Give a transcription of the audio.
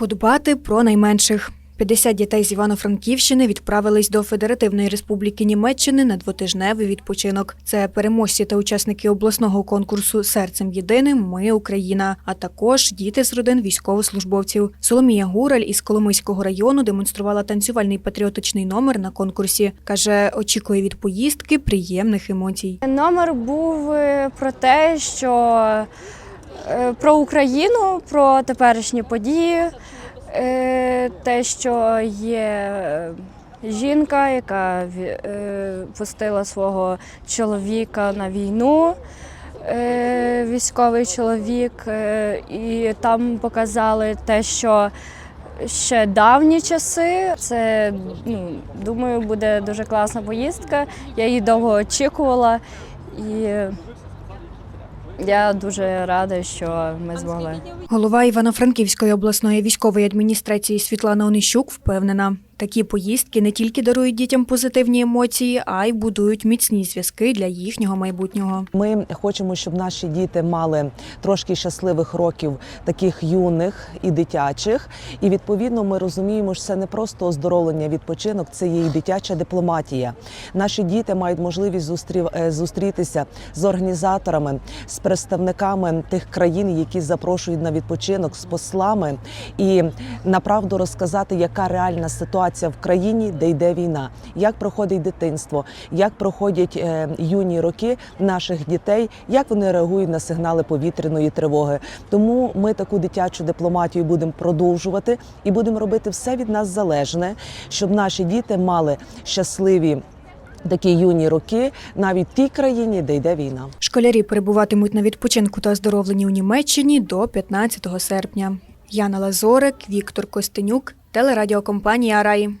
Подбати про найменших. 50 дітей з Івано-Франківщини відправились до Федеративної Республіки Німеччини на двотижневий відпочинок. Це переможці та учасники обласного конкурсу Серцем єдиним Ми Україна, а також діти з родин військовослужбовців. Соломія Гураль із Коломийського району демонструвала танцювальний патріотичний номер на конкурсі. каже, очікує від поїздки приємних емоцій. Номер був е, про те, що про Україну, про теперішні події, е, те, що є е, жінка, яка е, пустила свого чоловіка на війну. е, Військовий чоловік, е, і там показали те, що ще давні часи. Це ну, думаю, буде дуже класна поїздка. Я її довго очікувала, і я дуже рада, що ми змогли. Голова Івано-Франківської обласної військової адміністрації Світлана Онищук впевнена, такі поїздки не тільки дарують дітям позитивні емоції, а й будують міцні зв'язки для їхнього майбутнього. Ми хочемо, щоб наші діти мали трошки щасливих років, таких юних і дитячих. І відповідно ми розуміємо, що це не просто оздоровлення, відпочинок, це є і дитяча дипломатія. Наші діти мають можливість зустрів- е, зустрітися з організаторами, з представниками тих країн, які запрошують на відпочинок, з послами і направду розказати, яка реальна ситуація в країні, де йде війна, як проходить дитинство, як проходять е, юні роки наших дітей, як вони реагують на сигнали повітряної тривоги. Тому ми таку дитячу дипломатію будемо продовжувати і будемо робити все від нас залежне, щоб наші діти мали щасливі. Такі юні роки навіть в тій країні, де йде війна. Школярі перебуватимуть на відпочинку та оздоровленні у Німеччині до 15 серпня. Яна Лазорик, Віктор Костенюк, телерадіокомпанія Раї.